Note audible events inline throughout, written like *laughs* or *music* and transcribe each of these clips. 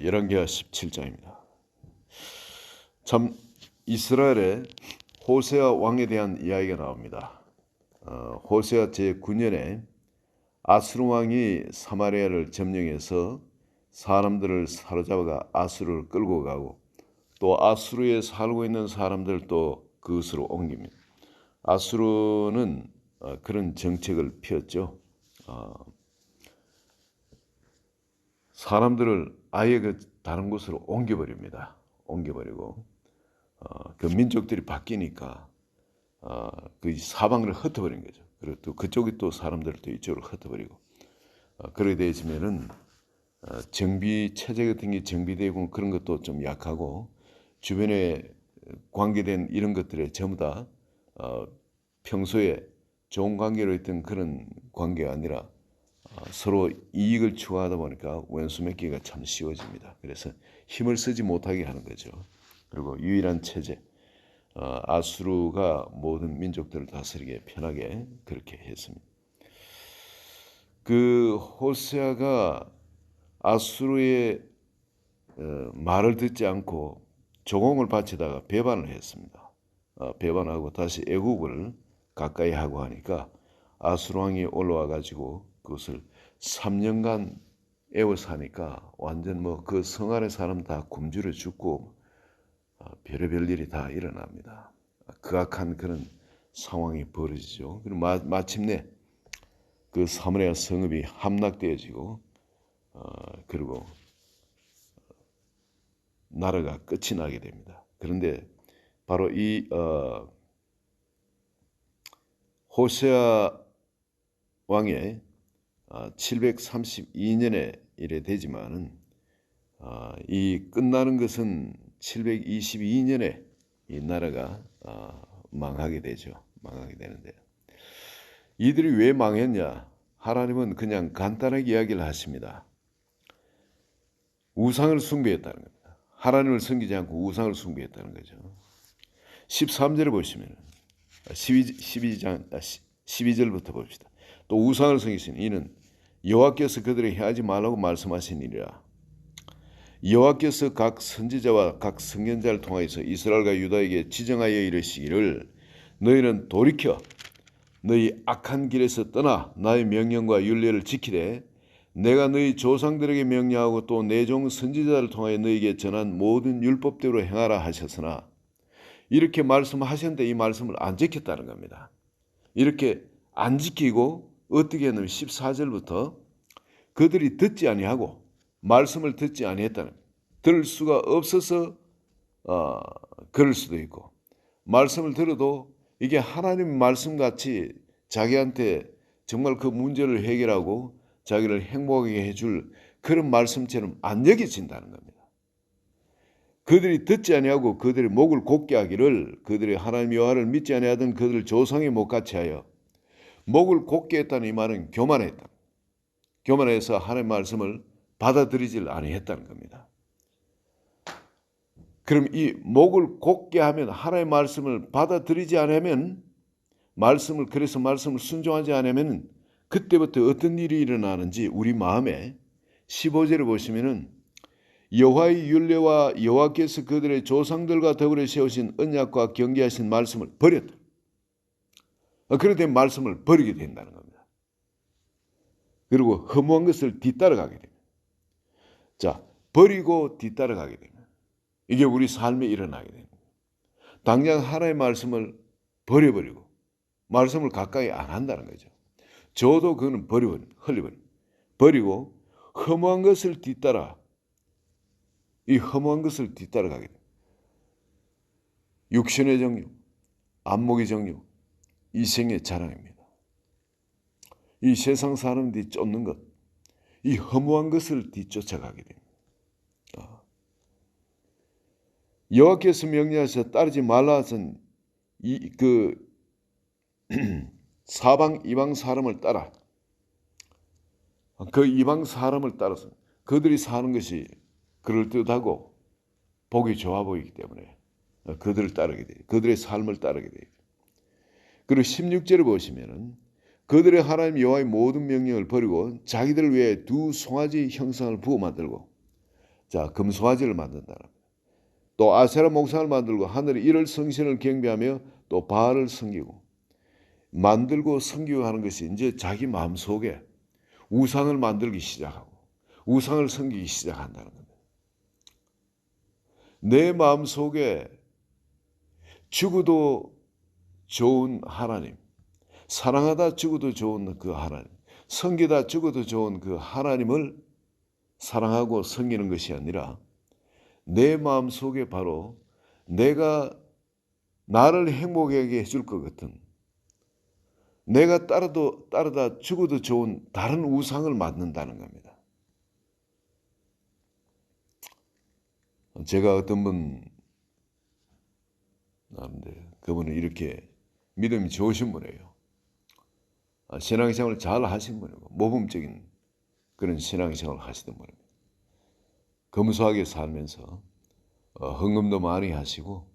열왕기하 17장입니다. 참 이스라엘의 호세아 왕에 대한 이야기가 나옵니다. 어, 호세아 제 9년에 아수르 왕이 사마리아를 점령해서 사람들을 사로잡아가 아수르를 끌고 가고 또 아수르에 살고 있는 사람들도 그것으로 옮깁니다. 아수르는 어, 그런 정책을 피웠죠. 어, 사람들을 아예 그 다른 곳으로 옮겨버립니다. 옮겨버리고 어, 그 민족들이 바뀌니까 어, 그 사방을 흩어버린 거죠. 그리고 또 그쪽이 또 사람들을 또 이쪽으로 흩어버리고 어, 그러게 되시면은 어, 정비 체제 같은 게 정비되고 그런 것도 좀 약하고 주변에 관계된 이런 것들에 전부 다 어, 평소에 좋은 관계로 있던 그런 관계가 아니라 어, 서로 이익을 추구하다 보니까 원수 맺기가 참 쉬워집니다. 그래서 힘을 쓰지 못하게 하는 거죠. 그리고 유일한 체제 어, 아수르가 모든 민족들을 다스리게 편하게 그렇게 했습니다. 그 호세아가 아수르의 어, 말을 듣지 않고 조공을 바치다가 배반을 했습니다. 어, 배반하고 다시 애국을 가까이 하고 하니까 아수르 왕이 올라와 가지고 그것을 3년간 애워서 하니까 완전 뭐 그 성 안의 사람 다 굶주려 죽고 어, 별의별 일이 다 일어납니다. 극악한 그런 상황이 벌어지죠. 그리고 마, 마침내 그 사마리아 성읍이 함락되어지고 어, 그리고 나라가 끝이 나게 됩니다. 그런데 바로 이 어, 호세아 왕의 732년에 이래 되지만은 어, 이 끝나는 것은 722년에 이 나라가 어, 망하게 되죠. 망하게 되는데 이들이 왜 망했냐? 하나님은 그냥 간단하게 이야기를 하십니다. 우상을 숭배했다는 겁니다. 하나님을 섬기지 않고 우상을 숭배했다는 거죠. 13절을 보시면 12, 12장 12절부터 봅시다. 또 우상을 섬기신 이는 여호와께서 그들에게 해하지 말라고 말씀하시니라. 여호와께서 각 선지자와 각 선견자를 통하여서 이스라엘과 유다에게 지정하여 이르시기를 너희는 돌이켜 너희 악한 길에서 떠나 나의 명령과 윤례를 지키되 내가 너희 조상들에게 명령하고 또 내 종 선지자를 통하여 너희에게 전한 모든 율법대로 행하라 하셨으나 이렇게 말씀하셨는데 이 말씀을 안 지켰다는 겁니다. 이렇게 안 지키고 어떻게 했냐면 14절부터 그들이 듣지 아니하고 말씀을 듣지 아니했다는 들을 수가 없어서 어, 그럴 수도 있고 말씀을 들어도 이게 하나님 말씀 같이 자기한테 정말 그 문제를 해결하고 자기를 행복하게 해줄 그런 말씀처럼 안 여겨진다는 겁니다. 그들이 듣지 아니하고 그들의 목을 곧게 하기를 그들의 하나님 여호와를 믿지 아니하던 그들 조상의 목같이 하여 목을 곧게 했다는 이 말은 교만했다. 교만해서 하나님 말씀을 받아들이질 아니했다는 겁니다. 그럼 이 목을 곧게 하면 하나님의 말씀을 받아들이지 않으면 말씀을 그래서 말씀을 순종하지 않으면 그때부터 어떤 일이 일어나는지 우리 마음에 15절을 보시면은 여호와의 율례와 여호와께서 그들의 조상들과 더불어 세우신 언약과 경계하신 말씀을 버렸다. 그런데 말씀을 버리게 된다는 겁니다. 그리고 허무한 것을 뒤따라가게 됩니다. 자, 버리고 뒤따라가게 됩니다. 이게 우리 삶에 일어나게 됩니다. 당장 하나의 말씀을 버려버리고 말씀을 가까이 안 한다는 거죠. 저도 그거는 버리버린, 흘리버린. 버리고 허무한 것을 뒤따라 이 허무한 것을 뒤따라가게 됩니다. 육신의 정욕, 안목의 정욕, 이 생의 자랑입니다. 이 세상 사람들이 쫓는 것, 이 허무한 것을 뒤쫓아가게 됩니다. 여호와께서 명령하셔 따르지 말라 하신 이그 *clears throat* 사방 이방 사람을 따라 그 이방 사람을 따라서 그들이 사는 것이 그럴듯하고 보기 좋아 보이기 때문에 그들을 따르게 돼. 그들의 삶을 따르게 돼. 그리고 16절을 보시면은 그들의 하나님 여호와의 모든 명령을 버리고 자기들을 위해 두 송아지 형상을 부어 만들고 자 금송아지를 만든다는. 또 아세라 목상을 만들고 하늘의 일월 성신을 경배하며 또 바알을 섬기고 만들고 섬기고 하는 것이 이제 자기 마음 속에 우상을 만들기 시작하고 우상을 섬기기 시작한다는 겁니다. 내 마음 속에 죽어도 좋은 하나님, 사랑하다 죽어도 좋은 그 하나님, 섬기다 죽어도 좋은 그 하나님을 사랑하고 섬기는 것이 아니라 내 마음 속에 바로 내가 나를 행복하게 해줄 것 같은 내가 따라도 따르다 죽어도 좋은 다른 우상을 만든다는 겁니다. 제가 어떤 분 아는데 그분은 이렇게 믿음이 좋으신 분이에요. 아, 신앙생활을 잘 하신 분이고 모범적인 그런 신앙생활을 하시던 분입니다. 검소하게 살면서 어, 헌금도 많이 하시고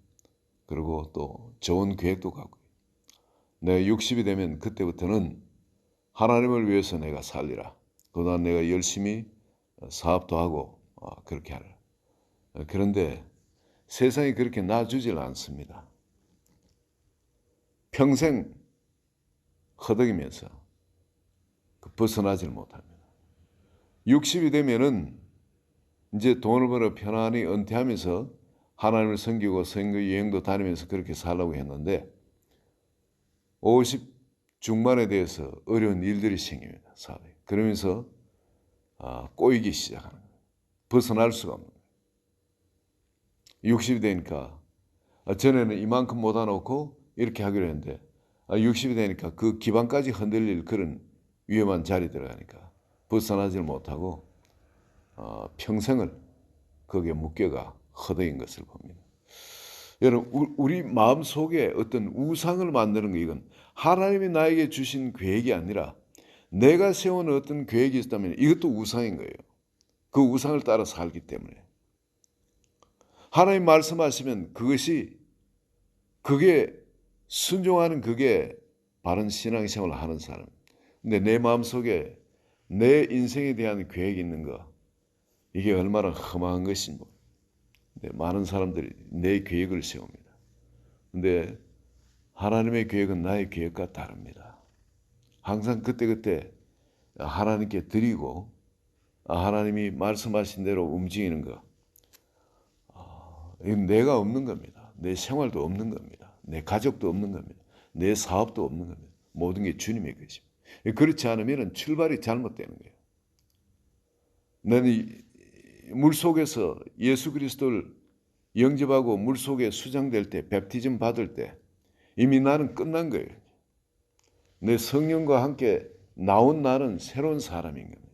그리고 또 좋은 계획도 갖고 내 60이 되면 그때부터는 하나님을 위해서 내가 살리라. 그동안 내가 열심히 사업도 하고 어, 그렇게 하라. 어, 그런데 세상이 그렇게 놔주질 않습니다. 평생 허덕이면서 그 벗어나질 못합니다. 60이 되면은 이제 돈을 벌어 편안히 은퇴하면서 하나님을 섬기고 선교 여행도 다니면서 그렇게 살라고 했는데 50 중반에 대해서 어려운 일들이 생깁니다. 사회. 그러면서 아, 꼬이기 거예요. 벗어날 수가 없는 거예요. 60이 되니까 아, 전에는 이만큼 못아놓고 이렇게 하기로 했는데 아, 60이 되니까 그 기반까지 흔들릴 그런 위험한 자리 들어가니까 벗어나질 못하고 어, 평생을 거기에 묶여가 허덕인 것을 봅니다. 여러분 우리 마음 속에 어떤 우상을 만드는 거 이건 하나님이 나에게 주신 계획이 아니라 내가 세운 어떤 계획이 있다면 이것도 우상인 거예요. 그 우상을 따라 살기 때문에 하나님 말씀하시면 그것이 그게 순종하는 그게 바른 신앙생활을 하는 사람. 근데 내 마음 속에 내 인생에 대한 계획이 있는 거 이게 얼마나 험한 근데 많은 사람들이 내 계획을 세웁니다. 근데 하나님의 계획은 나의 계획과 다릅니다. 항상 그때그때 하나님께 드리고 하나님이 말씀하신 대로 움직이는 거 이건 내가 없는 겁니다. 내 생활도 없는 겁니다. 내 가족도 없는 겁니다. 내 사업도 없는 겁니다. 모든 게 주님의 것입니다. 그렇지 않으면 출발이 잘못되는 거예요. 나는 물 속에서 예수 그리스도를 영접하고 물 속에 수장될 때, 베티즘 받을 때 이미 나는 끝난 거예요. 내 성령과 함께 나온 나는 새로운 사람인 겁니다.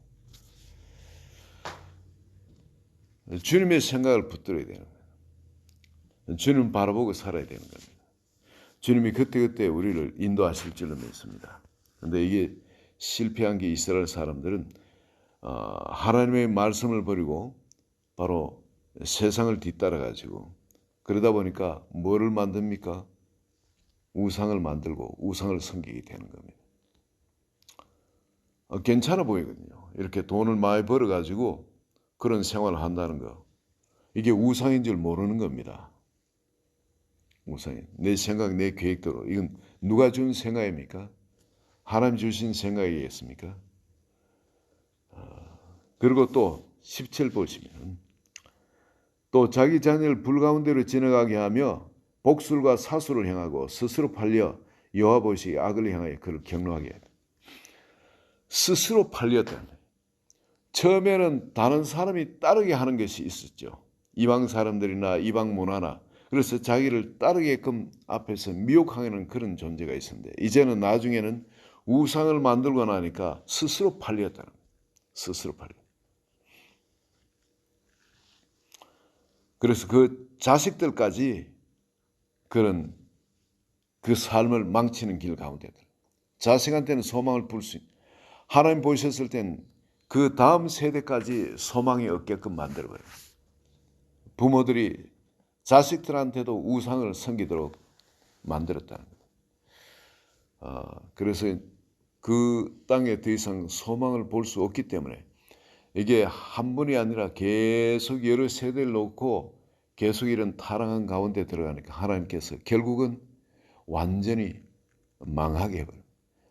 주님의 생각을 붙들어야 되는 거예요. 주님 바라보고 살아야 되는 겁니다. 주님이 그때그때 우리를 인도하실 줄로 믿습니다. 근데 이게 실패한 게 이스라엘 사람들은 어, 하나님의 말씀을 버리고 바로 세상을 뒤따라 가지고 그러다 보니까 뭐를 만듭니까? 우상을 만들고 우상을 섬기게 되는 겁니다. 어, 괜찮아 보이거든요. 이렇게 돈을 많이 벌어 가지고 그런 생활을 한다는 거. 이게 우상인 줄 모르는 겁니다. 우상이 내 생각, 내 계획대로 이건 누가 준 생각입니까? 하나님 주신 생각이겠습니까? 아, 그리고 또 17 보시면 또 자기 자녀를 불가운데로 지나가게 하며 복술과 사수를 행하고 스스로 팔려 여호와 보시 악을 향하여 그를 경로하게 했다. 스스로 팔렸다. 처음에는 다른 사람이 따르게 하는 것이 있었죠. 이방 사람들이나 이방 문화나 그래서 자기를 따르게끔 앞에서 미혹하는 그런 존재가 있었는데 이제는 나중에는 우상을 만들고 나니까 스스로 팔렸다는 거예요. 스스로 팔려. 그래서 그 자식들까지 그런 그 삶을 망치는 길 가운데 자식한테는 소망을 불 수 있는 하나님 보셨을 땐 그 다음 세대까지 소망이 없게끔 만들어버려요. 부모들이 자식들한테도 우상을 섬기도록 만들었다는 거예요. 아, 그래서 그 땅에 더 이상 소망을 볼 수 없기 때문에 이게 한 번이 아니라 계속 여러 세대를 놓고 계속 이런 타락한 가운데 들어가니까 하나님께서 결국은 완전히 망하게 해버려.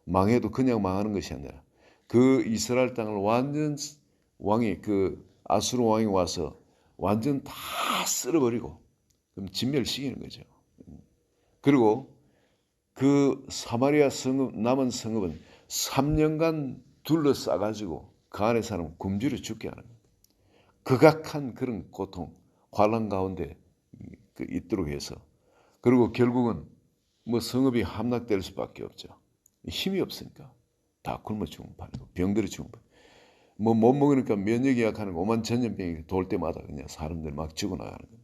망해도 그냥 망하는 것이 아니라 그 이스라엘 땅을 완전 왕이 그 아수르 왕이 와서 완전 다 쓸어버리고 그럼 진멸시키는 거죠. 그리고 그 사마리아 성읍 남은 성읍은 3년간 둘러싸가지고 그 안에 사람 굶주려 죽게 하는 거예요. 극악한 그런 고통, 환란 가운데 그 있도록 해서 그리고 결국은 뭐 성읍이 함락될 수밖에 없죠. 힘이 없으니까 다 굶어 죽은 판이고 병들어 죽은 판. 뭐못 먹으니까 면역이 약하는 오만 전염병이 돌 때마다 그냥 사람들 막 죽어나가는 거예요.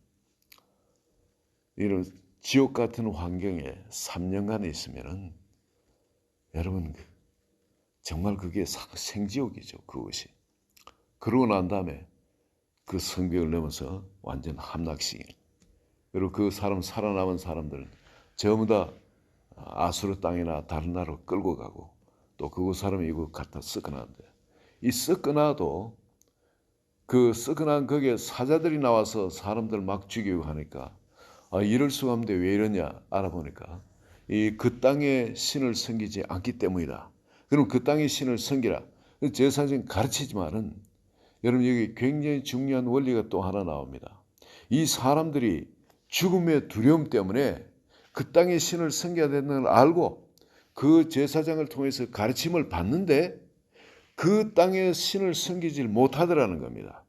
이런 지옥 같은 환경에 3년간 있으면은 여러분 그 정말 그게 생지옥이죠 그것이. 그러고 난 다음에 그 성벽을 넘어서 완전 함락시키는. 그리고 그 사람 살아남은 사람들은 전부 다 아수르 땅이나 다른 나라로 끌고 가고 또 그곳 사람이 이거 갖다 썩어나는데 이 썩어나도 그 썩어난 거기에 사자들이 나와서 사람들 막 죽이고 하니까 아 이럴 수가 없는데 왜 이러냐 알아보니까 이 그 땅의 신을 섬기지 않기 때문이다. 그럼 그 땅의 신을 섬기라. 제사장 가르치지만은 여러분 여기 굉장히 중요한 원리가 또 하나 나옵니다. 이 사람들이 죽음의 두려움 때문에 그 땅의 신을 섬겨야 되는 걸 알고 그 제사장을 통해서 가르침을 받는데 그 땅의 신을 섬기지 못하더라는 겁니다.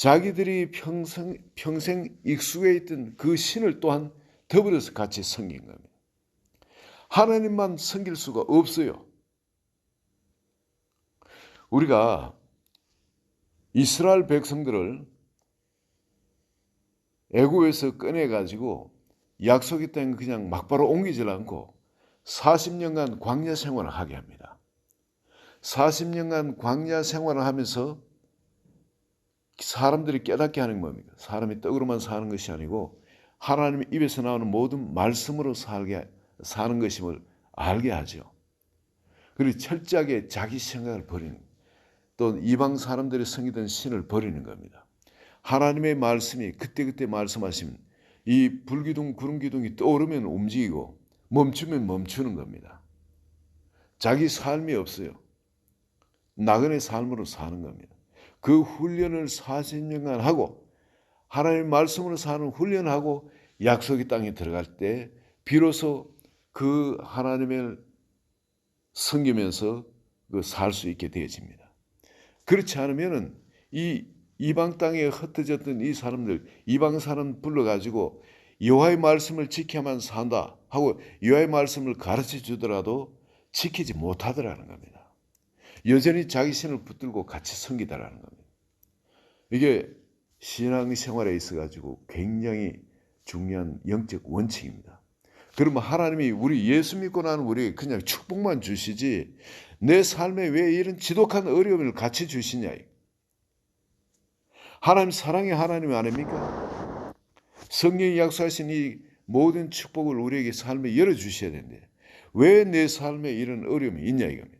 자기들이 평생, 평생 익숙해 있던 그 신을 또한 더불어서 같이 섬긴 겁니다. 하나님만 섬길 수가 없어요. 우리가 이스라엘 백성들을 애굽에서 꺼내 가지고 약속의 땅 그냥 막바로 옮기질 않고 40년간 광야 생활을 하게 합니다. 40년간 광야 생활을 하면서 사람들이 깨닫게 하는 겁니다. 사람이 떡으로만 사는 것이 아니고 하나님의 입에서 나오는 모든 말씀으로 살게 사는 것임을 알게 하죠. 그리고 철저하게 자기 생각을 버리는 또 이방 사람들이 섬기던 신을 버리는 겁니다. 하나님의 말씀이 그때그때 말씀하시면 이 불기둥 구름 기둥이 떠오르면 움직이고 멈추면 멈추는 겁니다. 자기 삶이 없어요. 나그네 삶으로 사는 겁니다. 그 훈련을 40년간 하고 하나님 말씀으로 사는 훈련하고 약속의 땅에 들어갈 때 비로소 그 하나님을 섬기면서 그 살 수 있게 되어집니다. 그렇지 않으면은 이 이방 땅에 흩어졌던 이 사람들 이방 사람 불러 가지고 여호와의 말씀을 지켜야만 산다 하고 여호와의 말씀을 가르쳐 주더라도 지키지 못하더라는 겁니다. 여전히 자기 신을 붙들고 같이 섬기다라는 겁니다. 이게 신앙생활에 있어 가지고 굉장히 중요한 영적 원칙입니다. 그러면 하나님이 우리 예수 믿고 나는 우리 그냥 축복만 주시지 내 삶에 왜 이런 지독한 어려움을 같이 주시냐. 하나님 사랑의 하나님 아닙니까? 성령이 약속하신 이 모든 축복을 우리에게 삶에 열어 주셔야 되는데 왜 내 삶에 이런 어려움이 있냐 이겁니다.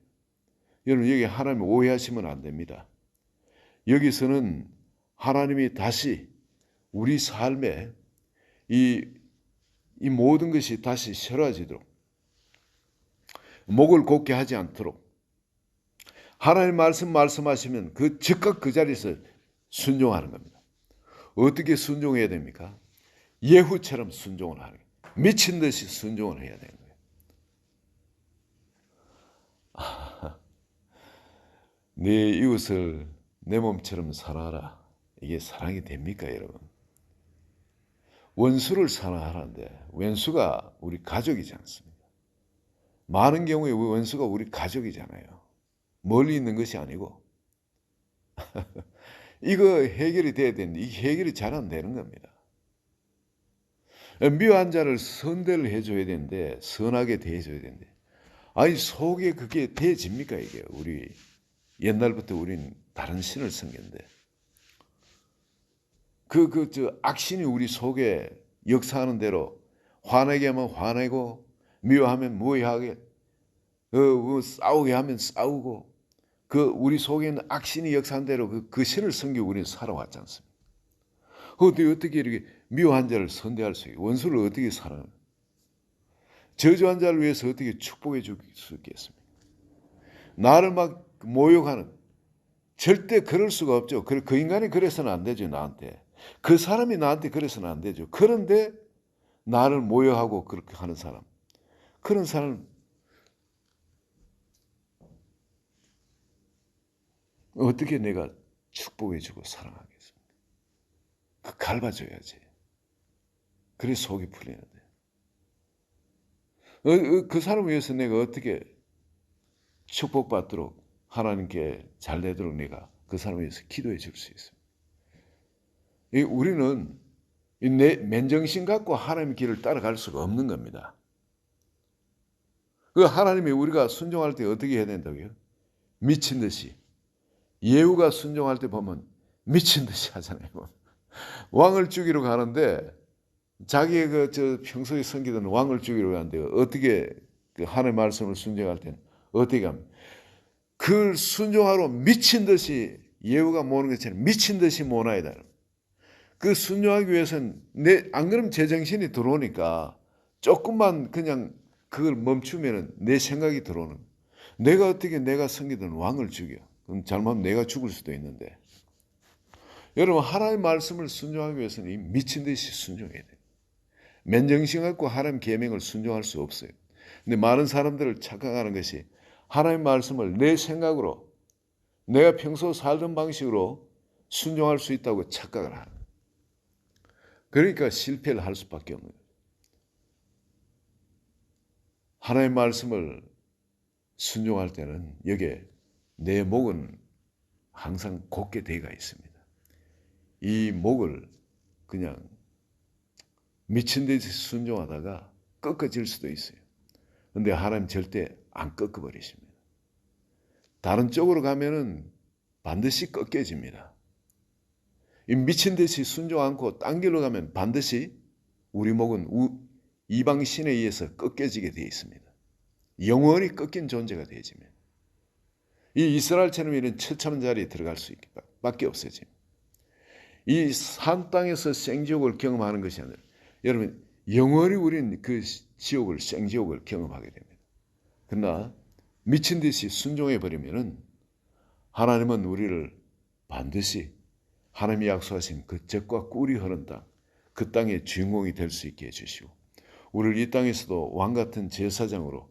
여러분 여기 하나님 오해하시면 안 됩니다. 여기서는 하나님이 다시 우리 삶에 이, 이 모든 것이 다시 새로워지도록 목을 곧게 하지 않도록 하나님 말씀 말씀하시면 그 즉각 그 자리에서 순종하는 겁니다. 어떻게 순종해야 됩니까? 예후처럼 순종을 하는 거예요. 미친 듯이 순종을 해야 되는 거예요. 네 이웃을 내 몸처럼 사랑하라. 이게 사랑이 됩니까, 여러분? 원수를 사랑하라는데 원수가 우리 가족이지 않습니까? 많은 경우에 원수가 우리 가족이잖아요. 멀리 있는 것이 아니고 *laughs* 이거 해결이 돼야 되는데 이 해결이 잘 안 되는 겁니다. 미워한 자를 선대를 해줘야 되는데 선하게 대해줘야 되는데 아니 속에 그게 대집니까 이게 우리 옛날부터 우린 다른 신을 섬겼는데 그 그 저 악신이 우리 속에 역사하는 대로 화내게 하면 화내고 미워하면 무해하게 어, 어, 싸우게 하면 싸우고 그 우리 속에 있는 악신이 역사한 대로 그, 그 신을 섬기고 우리는 살아왔지 않습니까? 어떻게 어떻게 이렇게 미워한 자를 선대할 수 있고 원수를 어떻게 사랑? 저주한 자를 위해서 어떻게 축복해 줄 수 있겠습니까? 나를 막 모욕하는 절대 그럴 수가 없죠. 그, 그 인간이 그래서는 안 되죠 나한테. 그 사람이 나한테 그래서는 안 되죠. 그런데 나를 모욕하고 그렇게 하는 사람, 그런 사람 어떻게 내가 축복해주고 사랑하겠습니까? 그 갈봐줘야지. 그래 속이 풀리는데. 어, 어, 그 사람을 위해서 내가 어떻게 축복받도록 하나님께 잘 되도록 내가 그 사람을 위해서 기도해 줄 수 있습니다. 우리는 내 맨정신 갖고 하나님의 길을 따라갈 수가 없는 겁니다. 그 하나님이 우리가 순종할 때 어떻게 해야 된다고요? 미친 듯이 예후가 순종할 때 보면 미친 듯이 하잖아요. *laughs* 왕을 죽이러 가는데 자기의 그 저 평소에 섬기던 왕을 죽이러 가는데 어떻게 그 하나님의 말씀을 순종할 때는 어떻게 합니까? 그 순종하러 미친 듯이 예후가 모는 것처럼 미친 듯이 모나야 되는. 그 순종하기 위해서는 내 안 그러면 제 정신이 들어오니까 조금만 그냥 그걸 멈추면은 내 생각이 들어오는. 내가 어떻게 내가 섬기던 왕을 죽여? 그럼 잘못하면 내가 죽을 수도 있는데. 여러분 하나님의 말씀을 순종하기 위해서는 미친 듯이 순종해야 돼. 맨정신 갖고 하나님 계명을 순종할 수 없어요. 근데 많은 사람들을 착각하는 것이 하나님 말씀을 내 생각으로 내가 평소 살던 방식으로 순종할 수 있다고 착각을 하는 그러니까 실패를 할 수밖에 없는. 하나님 말씀을 순종할 때는 여기에 내 목은 항상 곧게 대가 있습니다. 이 목을 그냥 미친 듯이 순종하다가 꺾어질 수도 있어요. 근데 하나님 절대 안 꺾어버리십니다. 다른 쪽으로 가면은 반드시 꺾여집니다. 미친 듯이 순종 않고 딴 길로 가면 반드시 우리 목은 이방 신에 의해서 꺾여지게 되어 있습니다. 영원히 꺾인 존재가 되어집니다. 이 이스라엘처럼 이런 처참한 자리에 들어갈 수 밖에 없어집니다. 이산 땅에서 생지옥을 경험하는 것이 아니라 여러분 영원히 우리는 그 지옥을 생지옥을 경험하게 됩니다. 그러나 미친 듯이 순종해 버리면은 하나님은 우리를 반드시 하나님이 약속하신 그 젖과 꿀이 흐른 땅, 그 땅의 주인공이 될 수 있게 해주시고, 우리를 이 땅에서도 왕 같은 제사장으로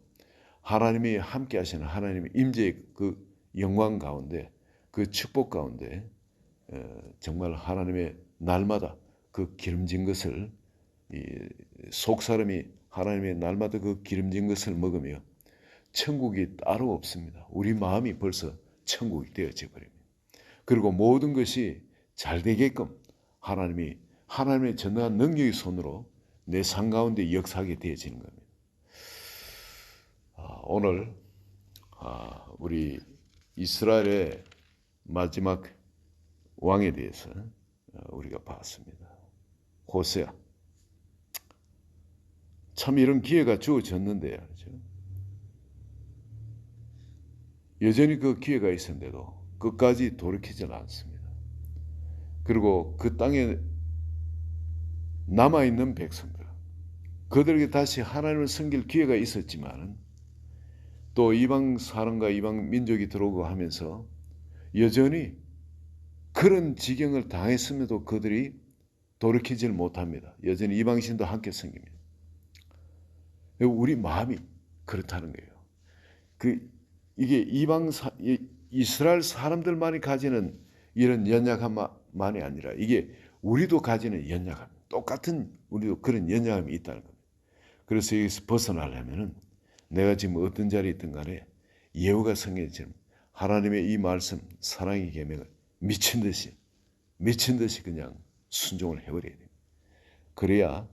하나님이 함께 하시는 하나님의 임재의 그 영광 가운데, 그 축복 가운데, 정말 하나님의 날마다 그 기름진 것을, 속 사람이 하나님의 날마다 그 기름진 것을 먹으며 천국이 따로 없습니다. 우리 마음이 벌써 천국이 되어져 버립니다. 그리고 모든 것이 잘 되게끔 하나님이 하나님의 전능한 능력의 손으로 내 삶 가운데 역사하게 되어지는 겁니다. 아, 오늘 아, 우리 이스라엘의 마지막 왕에 대해서 아, 우리가 봤습니다. 호세아. 참 이런 기회가 주어졌는데요. 그렇죠? 여전히 그 기회가 있었는데도 끝까지 돌이키질 않습니다. 그리고 그 땅에 남아있는 백성들, 그들에게 다시 하나님을 섬길 기회가 있었지만 또 이방 사람과 이방 민족이 들어오고 하면서 여전히 그런 지경을 당했음에도 그들이 돌이키질 못합니다. 여전히 이방신도 함께 섬깁니다. 우리 마음이 그렇다는 거예요. 그 이게 이방 사, 이스라엘 사람들만이 가지는 이런 연약함만이 아니라 이게 우리도 가지는 연약함, 똑같은 우리도 그런 연약함이 있다는 겁니다. 그래서 여기서 벗어나려면은 내가 지금 어떤 자리에 있든 간에 예후가 성경처럼 하나님의 이 말씀, 사랑의 계명을 미친 듯이 미친 듯이 그냥 순종을 해버려야 됩니다. 그래야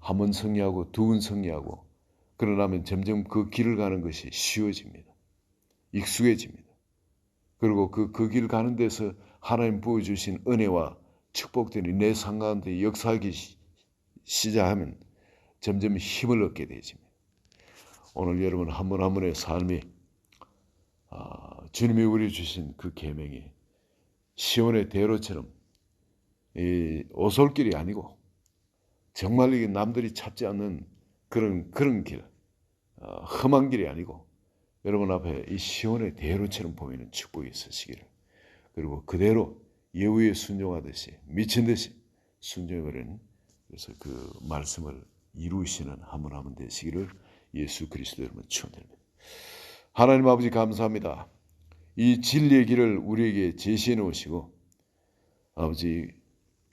한 번 성리하고 두 번 성리하고 그러나면 점점 그 길을 가는 것이 쉬워집니다. 익숙해집니다. 그리고 그, 그 길 가는 데서 하나님 부어주신 은혜와 축복들이 내 상가운데 역사하기 시작하면 점점 힘을 얻게 되집니다. 오늘 여러분 한분한 분의 삶이 아, 주님이 우리 주신 그 계명이 시온의 대로처럼 이 오솔길이 아니고 정말 이게 남들이 찾지 않는 그런 그런 길, 어, 험한 길이 아니고 여러분 앞에 이 시온의 대로처럼 보이는 축복이 있으시기를 그리고 그대로 예후에 순종하듯이 미친 듯이 순종해버리는 그래서 그 말씀을 이루시는 한분 한분 되시기를 예수 그리스도 여러분 축원드립니다. 하나님 아버지 감사합니다. 이 진리의 길을 우리에게 제시해 놓으시고 아버지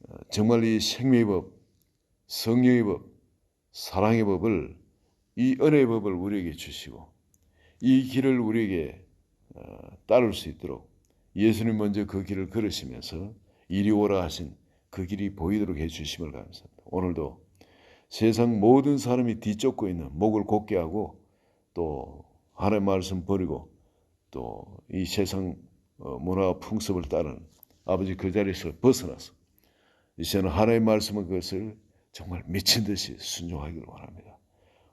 어, 정말 이 생명의 법, 성령의 법, 사랑의 법을 이 은혜의 법을 우리에게 주시고 이 길을 우리에게 어, 따를 수 있도록 예수님 먼저 그 길을 걸으시면서 이리 오라 하신 그 길이 보이도록 해주심을 감사합니다. 오늘도 세상 모든 사람이 뒤쫓고 있는 목을 곧게 하고 또 하나님 말씀 버리고 또 이 세상 어, 문화 풍습을 따르는 아버지 그 자리에서 벗어나서 이제는 하나님의 말씀은 그것을 정말 미친 듯이 순종하기를 원합니다.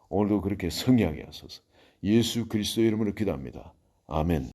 오늘도 그렇게 성리하게 하소서. 예수 그리스도 이름으로 기도합니다. 아멘.